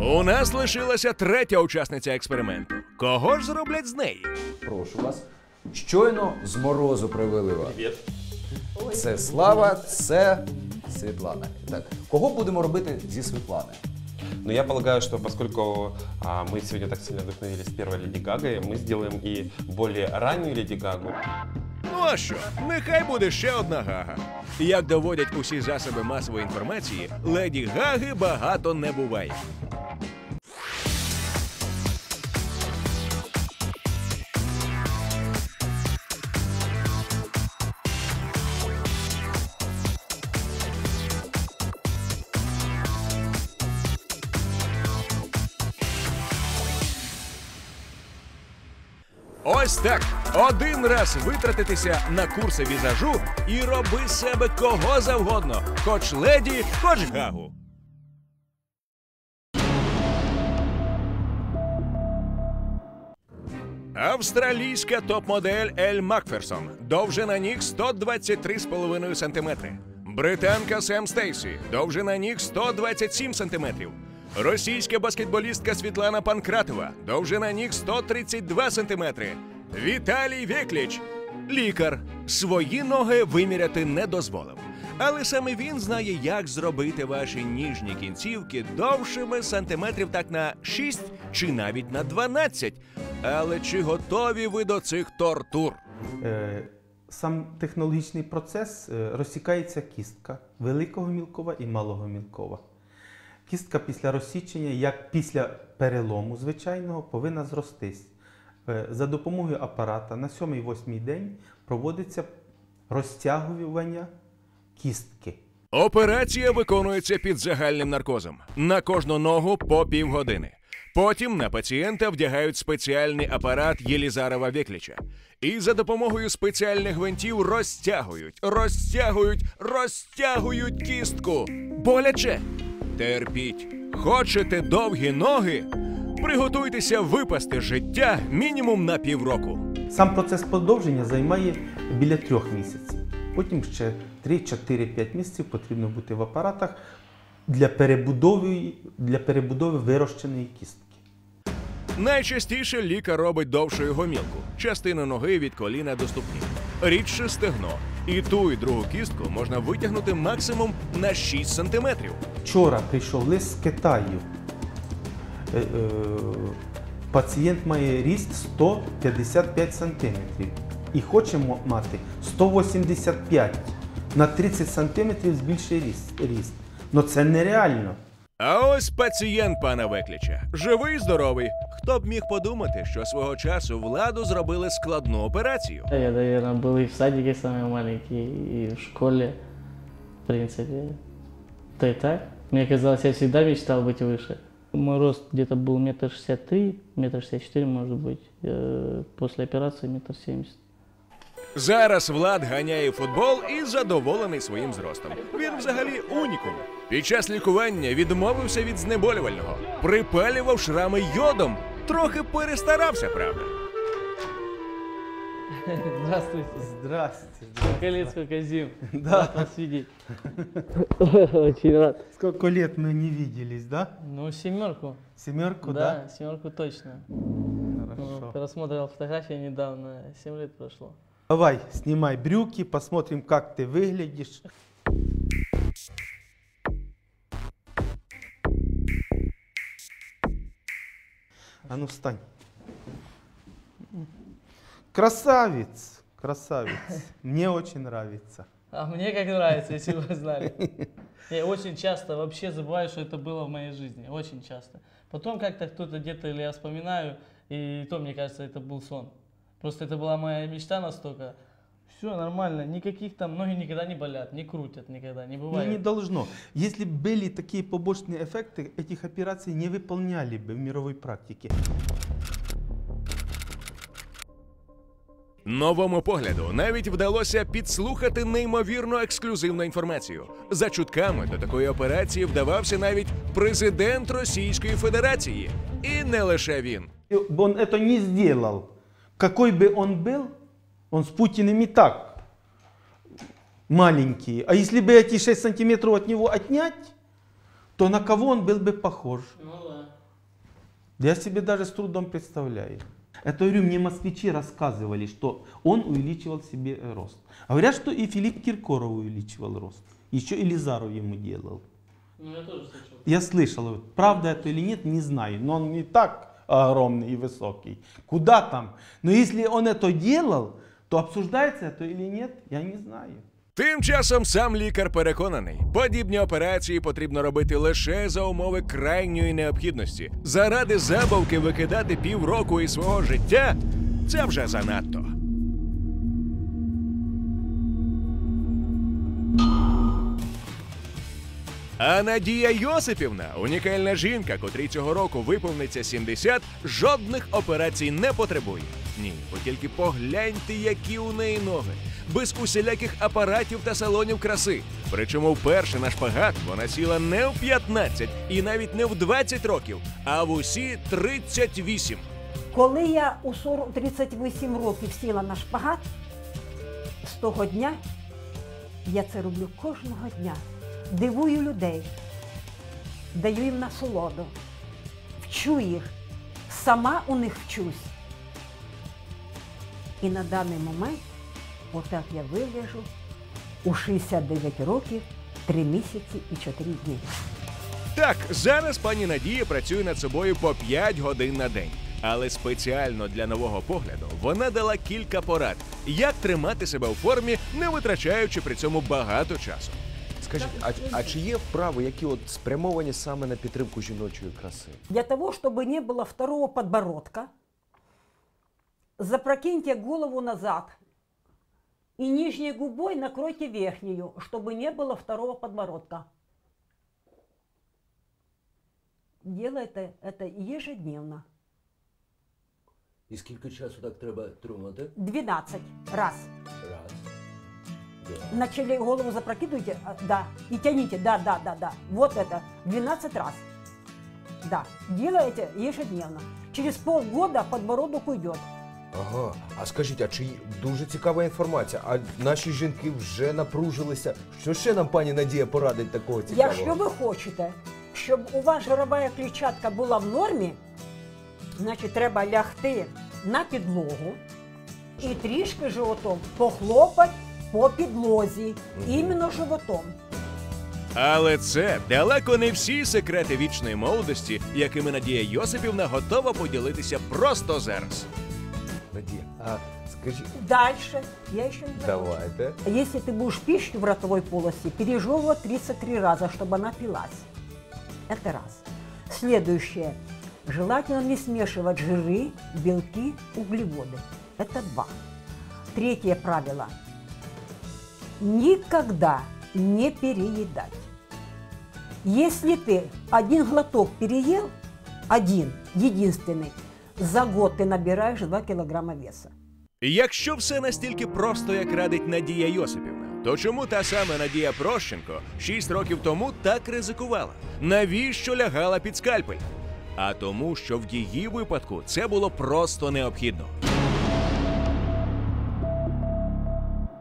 У нас лишилася третя учасниця експерименту. Кого ж зроблять з неї? Прошу вас. Щойно з морозу привели вас. Це Слава, це Світлана. Так, кого будемо робити зі Світлани? Но я полагаю, что поскольку а, мы сегодня так сильно вдохновились первой Леди Гагой, мы сделаем и более раннюю Леди Гагу. Ну а що? Нехай буде ще одна гага. Як доводять усі засоби масової інформації, леді Гаги багато не буває. Ось так. Один раз витратитися на курси візажу і роби себе кого завгодно, хоч леді, хоч гагу. Австралійська топ-модель Ель Макферсон. Довжина ніг 123,5 см. Британка Сем Стейсі. Довжина ніг 127 см. Російська баскетболістка Світлана Панкратова. Довжина ніг 132 см. Віталій Векліч. Лікар. Свої ноги виміряти не дозволив. Але саме він знає, як зробити ваші ніжні кінцівки довшими сантиметрів так на 6 чи навіть на 12. Але чи готові ви до цих тортур? Е, Сам технологічний процес е, розсікається кістка великого мілкова і малого мілкова. Кістка після розсічення, як після перелому звичайного, повинна зростись. Е, За допомогою апарата на 7-8 день проводиться розтягування кістки. Операція виконується під загальним наркозом на кожну ногу по півгодини. Потім на пацієнта вдягають спеціальний апарат Єлізарова Векліча. І за допомогою спеціальних гвинтів розтягують, розтягують, розтягують кістку. Боляче. Терпіть. Хочете довгі ноги? Приготуйтеся випасти життя мінімум на півроку. Сам процес подовження займає біля трьох місяців. Потім ще 3-4-5 місяців потрібно бути в апаратах для перебудови, для перебудови вирощеної кістки. Найчастіше лікар робить довшою гомілку, частину ноги від коліна до ступні. Рідше стегно. І ту, і другу кістку можна витягнути максимум на 6 сантиметрів. Вчора прийшов лист з Китаю. Е, е, Пацієнт має ріст 155 см і хочемо мати 185 на 30 см збільшує ріст. ріст. Ну це нереально. А ось пацієнт пана Векліча. Живий, здоровий. Хто б міг подумати, що свого часу владу зробили складну операцію. Я, наверное, был и в садике самый маленький, и в школе, в принципе. То и так. Мне казалось, я всегда мечтал быть выше. Мой рост где-то был метр шестьдесят три, метр шестьдесят четыре, может быть. Э, После операции метр семьдесят. Зараз Влад ганяє футбол і задоволений своїм зростом. Він взагалі унікум. Під час лікування відмовився від знеболювального, припалював шрами йодом. Трохи перестарався, правда. Здравствуйте. Здрасте. Сколько лет, сколько зим. Да. Рад вас видеть. Очень рад. Сколько лет мы не виделись, да? Ну, семерку. Семерку, да, да? семерку точно. Ну, Хорошо. Фотографии недавно, 7 лет прошло. Давай, снимай брюки, посмотрим, как ты выглядишь. А ну встань. Красавец, красавец. Мне очень нравится. А мне как нравится, если вы знали. Я очень часто вообще забываю, что это было в моей жизни. Очень часто. Потом как-то кто-то где-то или я вспоминаю, и то, мне кажется, это был сон. Просто это была моя мечта настолько. Все нормально, никаких там ноги никогда не болят, не крутят никогда, не Ну, бывает. не должно. Если бы были такие побочные эффекты, этих операций не выполняли бы в мировой практике. Новому погляду навіть вдалося підслухати неймовірно ексклюзивну інформацію. За чутками до такої операції вдавався навіть президент Російської Федерації. І не лише він. И бы он это не сделал, Какой бы он был, он с Путиным и так маленький. А если бы эти 6 сантиметров от него отнять, то на кого он был бы похож? Ну да. Я себе даже с трудом представляю. Это, говорю, мне москвичи рассказывали, что он увеличивал себе э, рост. Говорят, что и Филипп Киркоров увеличивал рост. Еще и Лизаров ему делал. Ну я тоже слышал. Я слышал, правда это или нет, не знаю, но он не так огромный и высокий. Куда там? Но если он это делал, то обсуждается это или нет, я не знаю. Тим часом сам лікар переконаний, подібні операції потрібно робити лише за умови крайньої необхідності. Заради забавки викидати півроку із свого життя це вже занадто. А Надія Йосипівна, унікальна жінка, котрій цього року виповниться 70, жодних операцій не потребує. Ні, бо тільки погляньте, які у неї ноги, без усіляких апаратів та салонів краси. Причому вперше на шпагат вона сіла не в 15 і навіть не в 20 років, а в усі 38. Коли я у 40, 38 років сіла на шпагат, з того дня я це роблю кожного дня. Дивую людей, даю їм насолоду, вчу їх, сама у них вчусь. І на даний момент, отак я вигляжу у 69 років, 3 місяці і 4 дні. Так, зараз пані Надія працює над собою по 5 годин на день. Але спеціально для нового погляду вона дала кілька порад, як тримати себе у формі, не витрачаючи при цьому багато часу. Скажіть, а, а чи є вправи, які от спрямовані саме на підтримку жіночої краси? Для того, чтобы не было второго подбородка, запрокиньте голову назад и нижней губой накройте верхнюю, чтобы не было второго подбородка. Делайте это ежедневно. І скільки часу так треба тримати? 12 раз. Раз. Начали голову запрокидывайте, да, и тяните, да, да, да, да. Вот это, 12 раз. Да, делаете ежедневно. Через полгода подбородок уйдет. Ага. А скажіть, а чи дуже цікава інформація? А наші жінки вже напружилися. Що ще нам пані Надія порадить такого цікавого? Якщо ви хочете, щоб у вас жирова клітчатка була в нормі, значить треба лягти на підлогу і трішки животом похлопати по підлозі, іменно животом. Але це далеко не всі секрети вічної молодості, якими Надія Йосипівна готова поділитися просто зараз. Надія, а скажіть, Дальше, я еще не закончила. давайте. Если ты будешь пищу в ротовой полости пережевывать 33 раза, чтобы она пилась. Это раз. Следующее. Желательно не смешивать жиры, белки, углеводы. Это два. Третье правило. Никогда не переедать. Если ты один глоток переел, один, единственный, за год ты набираешь 2 килограмма веса. Якщо все настільки просто, як радить Надія Йосипівна, то чому та сама Надія Прощенко 6 років тому так ризикувала? Навіщо лягала під скальпель? А тому, що в її випадку це було просто необхідно.